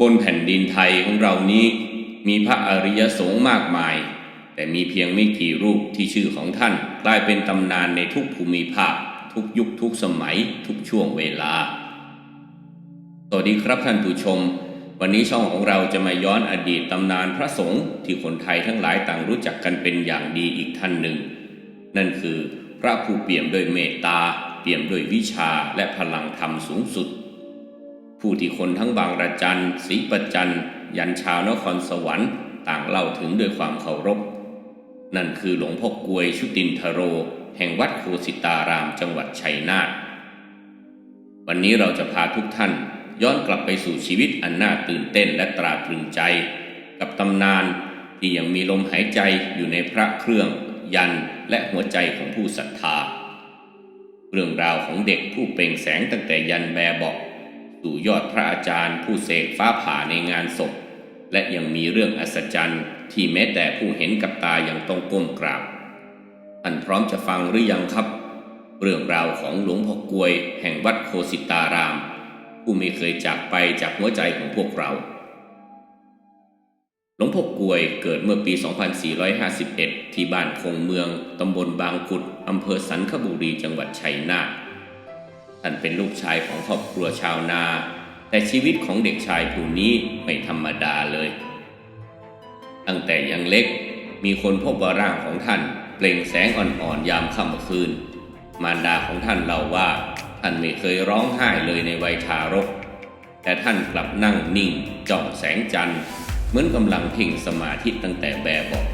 บนแผ่นดินไทยของเรานี้ มีพระอริยสงฆ์มากมาย แต่มีเพียงไม่กี่รูปที่ชื่อของท่านกลายเป็นตำนานในทุกภูมิภาค ทุกยุคทุกสมัย ทุกช่วงเวลา สวัสดีครับท่านผู้ชม วันนี้ช่องของเราจะมาย้อนอดีตตำนานพระสงฆ์ที่คนไทยทั้งหลายต่างรู้จักกันเป็นอย่างดีอีกท่านหนึ่ง นั่นคือพระผู้เปี่ยมด้วยเมตตาเปี่ยมด้วยวิชาและพลังธรรมสูงสุด ผู้ที่คนทั้งบางระจันศรีประจันยันชาวนครสวรรค์ต่างเล่าถึงด้วยความเคารพ นั่นคือหลวงพ่อกวยชุตินทโร แห่งวัดโคสิตารามจังหวัดชัยนาทวันนี้เราจะพาทุกท่านย้อนกลับไปสู่ชีวิตอันน่าตื่นเต้นและตราตรึงใจ กับตำนานที่ยังมีลมหายใจอยู่ในพระเครื่อง ยันและหัวใจของผู้ศรัทธา เรื่องราวของเด็กผู้เปล่งแสงตั้งแต่ยันแบบอก สู่ยอดพระอาจารย์ผู้เสกฟ้าผ่าในงานศพ และยังมีเรื่องอัศจรรย์ที่แม้แต่ผู้เห็นกับตายังต้องก้มกราบท่านพร้อมจะฟังหรือยังครับ เรื่องราวของหลวงพ่อกวยแห่งวัดโคสิตาราม ผู้ไม่เคยจากไปจากหัวใจของพวกเรา หลวงพ่อกวยเกิดเมื่อปี 2451 ที่บ้านคงเมืองตำบลบางขุดอำเภอสันคบุรีจังหวัดชัยนาท ท่านเป็นลูกชายของครอบครัวชาวนา แต่ชีวิตของเด็กชายผู้นี้ไม่ธรรมดาเลย ตั้งแต่ยังเล็กมีคนพบว่าร่างของท่านเปล่งแสงอ่อนๆยามค่ำคืน มารดาของท่านเล่าว่า ท่านไม่เคยร้องไห้เลยในวัยทารก แต่ท่านกลับนั่งนิ่งจ้องแสงจันทร์ เหมือนกำลังเพ่งสมาธิตั้งแต่แบบบอก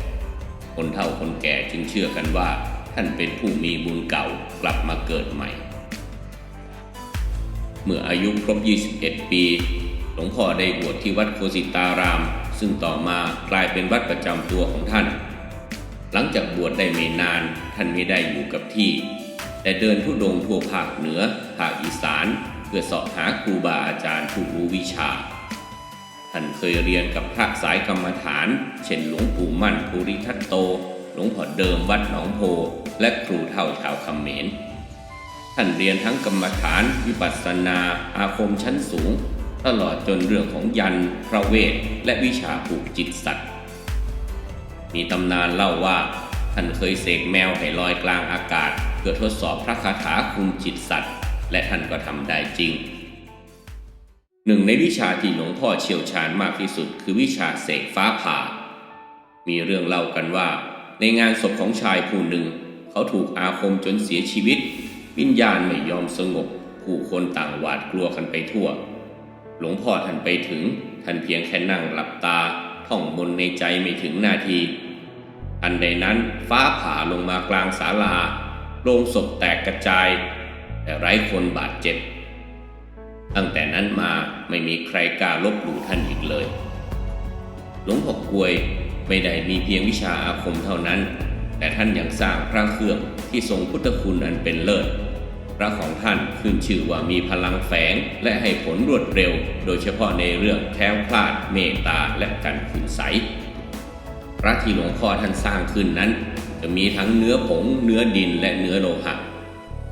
คนเฒ่าคนแก่จึงเชื่อกันว่า ท่านเป็นผู้มีบุญเก่ากลับมาเกิดใหม่ เมื่ออายุครบ 21 ปี หลวงพ่อได้บวชที่วัดโคสิตาราม ซึ่งต่อมากลายเป็นวัดประจำตัวของท่าน หลังจากบวชได้ไม่นานท่านไม่ได้อยู่กับที่ แต่เดินทุดงทั่วภาคเหนือ ภาคอีสาน เพื่อสาะหาครูบาอาจารย์ผู้รู้วิชา ท่านเคยเรียนกับพระสายกรรมฐาน เช่นหลวงปู่มั่นภูริทัตโต หลวงพ่อเดิมวัดหนองโพ และครูเท่าชาวคำเขมร ท่านเรียนทั้งกรรมฐาน วิปัสสนาอาคมชั้นสูง ตลอดจนเรื่องของยันพระเวท และวิชาผูกจิตสัตว์ มีตำนานเล่าว่า ท่านเคยเสกแมวให้ลอยกลางอากาศ เพื่อทดสอบพระคาถาคุมจิตสัตว์ และท่านก็ทำได้จริง หนึ่งในวิชาที่หลวงพ่อเชี่ยวชาญมากที่สุด คือวิชาเสกฟ้าผ่า มีเรื่องเล่ากันว่า ในงานศพของชายผู้หนึ่ง เขาถูกอาคมจนเสียชีวิต วิญญาณไม่ยอมสงบ ผู้คนต่างหวาดกลัวกันไปทั่ว หลวงพ่อท่านไปถึง ท่านเพียงแค่นั่งหลับตา ท่องมนในใจไม่ถึงนาทีอันใดนั้นฟ้าผ่าลงมากลางศาลาโลงศพแตกกระจาย แต่ไร้คนบาดเจ็บ ตั้งแต่นั้นมาไม่มีใครกล้าลบหลู่ท่านอีกเลย หลวงพ่อกวยไม่ได้มีเพียงวิชาอาคมเท่านั้น แต่ท่านยังสร้างพระเครื่องที่ทรงพุทธคุณอันเป็นเลิศ พระของท่านขึ้นชื่อว่ามีพลังแฝงและให้ผลรวดเร็ว โดยเฉพาะในเรื่องแคล้วคลาดเมตตาและกันขุนใสพระที่หลวงพ่อท่านสร้างขึ้นนั้น จะมีทั้งเนื้อผง เนื้อดินและเนื้อโลหะ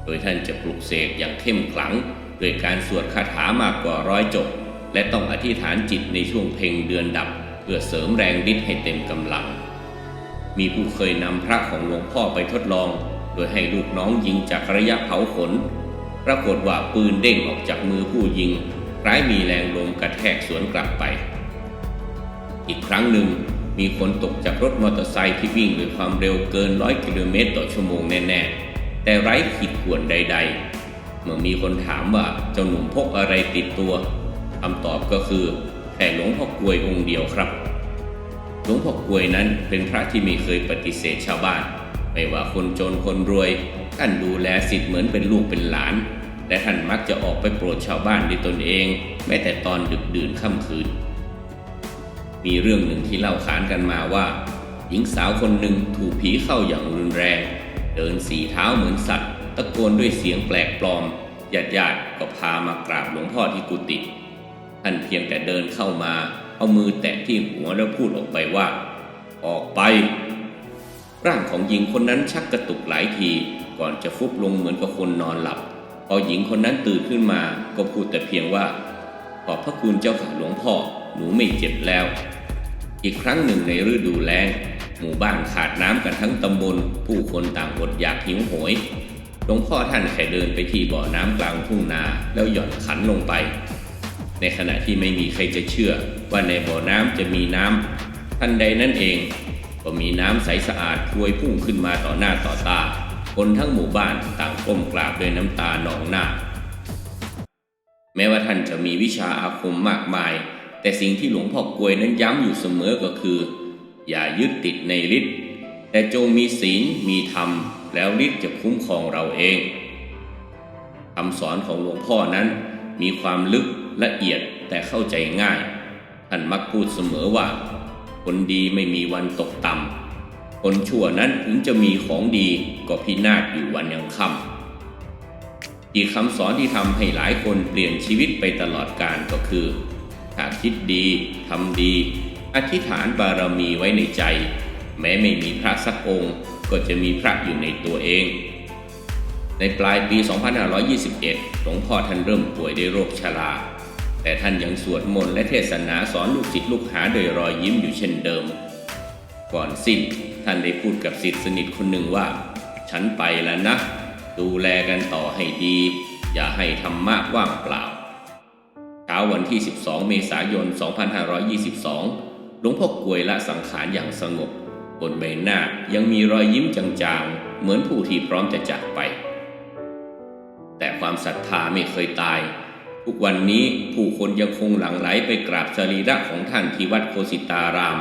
โดยท่านจะปลุกเสกอย่างเข้มขลังโดยการสวดคาถามากกว่าร้อยจบ และต้องอธิษฐานจิตในช่วงเพ่งเดือนดับ เพื่อเสริมแรงฤทธิ์ให้เต็มกำลัง มีผู้เคยนำพระของหลวงพ่อไปทดลอง โดยให้ลูกน้องยิงจากระยะเผาขน ปรากฏว่าปืนเด้งออกจากมือผู้ยิงคล้ายมีแรงลมกระแทกสวนกลับไป อีกครั้งหนึ่งมีคนตกจากรถมอเตอร์ไซค์ที่วิ่งด้วยความเร็วเกินร้อยกิโลเมตรต่อชั่วโมงแน่ๆ แต่ไร้ขีดข่วนใด ๆ เมื่อมีคนถามว่าเจ้าหนุ่มพกอะไรติดตัวคำตอบก็คือแค่หลวงพ่อกลวยองค์เดียวครับ หลวงพ่อกลวยนั้นเป็นพระที่ไม่เคยปฏิเสธชาวบ้าน ไม่ว่าคนจนคนรวย ท่านดูแลสิทธิ์เหมือนเป็นลูกเป็นหลาน และท่านมักจะออกไปโปรดชาวบ้านด้วยตนเอง แม้แต่ตอนดึกดื่นค่ำคืน มีเรื่องหนึ่งที่เล่าขานกันมาว่า หญิงสาวคนหนึ่งถูกผีเข้าอย่างรุนแรง เดินสีเท้าเหมือนสัตว์ ตะโกนด้วยเสียงแปลกปลอมญาติญาติก็พามากราบหลวงพ่อที่กุฏิท่านเพียงแต่เดินเข้ามา เอามือแตะที่หัวแล้วพูดออกไปว่า ออกไป ร่างของหญิงคนนั้นชักกระตุกหลายที ก่อนจะฟุบลงเหมือนกับคนนอนหลับ พอหญิงคนนั้นตื่นขึ้นมาก็พูดแต่เพียงว่า ขอบพระคุณเจ้าค่ะหลวงพ่อ หนูไม่เจ็บแล้ว อีกครั้งหนึ่งในฤดูแล้ง หมู่บ้านขาดน้ำกันทั้งตำบล ผู้คนต่างอดอยากหิวโหยหลวงพ่อท่านแค่เดินไปที่บ่อน้ำกลางทุ่งนาแล้วหย่อนขันลงไป ในขณะที่ไม่มีใครจะเชื่อว่าในบ่อน้ำจะมีน้ำทันใดนั่นเอง ก็มีน้ำใสสะอาดพรวยพุ่งขึ้นมาต่อหน้าต่อตา คนทั้งหมู่บ้านต่างก้มกราบด้วยน้ำตานองหน้า แม้ว่าท่านจะมีวิชาอาคมมากมาย แต่สิ่งที่หลวงพ่อกลวยนั้นย้ำอยู่เสมอก็คือ อย่ายึดติดในฤทธิ์แต่จงมีศีลมีธรรม แล้วฤทธิ์จะคุ้มครองเราเองคำสอนของหลวงพ่อนั้นมีความลึกละเอียดแต่เข้าใจง่าย ท่านมักพูดเสมอว่า คนดีไม่มีวันตกต่ำคนชั่วนั้นถึงจะมีของดีก็พินาศอยู่วันยังค่ำอีกคำสอนที่ทำให้หลายคนเปลี่ยนชีวิตไปตลอดกาลก็คือถ้าคิดดีทำดี อธิษฐานบารมีไว้ในใจ แม้ไม่มีพระสักองค์ ก็จะมีพระอยู่ในตัวเอง ในปลายปี 2521 หลวงพ่อท่านเริ่มป่วยด้วยโรคชรา แต่ท่านยังสวดมนต์และเทศนาสอนลูกศิษย์ลูกหาโดยรอยยิ้มอยู่เช่นเดิม ก่อนสิ้นท่านได้พูดกับศิษย์สนิทคนหนึ่งว่า ฉันไปแล้วนะ ดูแลกันต่อให้ดี อย่าให้ธรรมะว่างเปล่าเช้าวันที่ 12 เมษายน 2522 หลวงพ่อกลวยละสังขารอย่างสงบ บนใบหน้ายังมีรอยยิ้มจางๆ เหมือนผู้ที่พร้อมจะจากไป แต่ความศรัทธาไม่เคยตาย ทุกวันนี้ผู้คนยังคงหลั่งไหลไปกราบสรีระของท่านที่วัดโคสิตาราม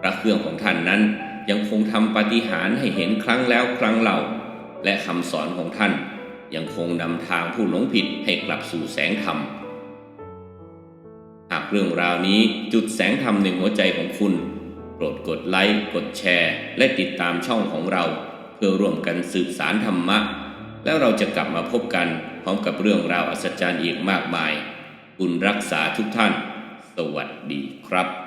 พระเครื่องของท่านนั้นยังคงทำปาฏิหาริย์ให้เห็นครั้งแล้วครั้งเล่า และคำสอนของท่านยังคงนำทางผู้หลงผิดให้กลับสู่แสงธรรม หากเรื่องราวนี้จุดแสงธรรมในหัวใจของคุณ โปรดกดไลค์ กดแชร์ และติดตามช่องของเรา เพื่อร่วมกันสืบสารธรรมะ แล้วเราจะกลับมาพบกันพร้อมกับเรื่องราวอัศจรรย์อีกมากมาย คุณรักษาทุกท่าน สวัสดีครับ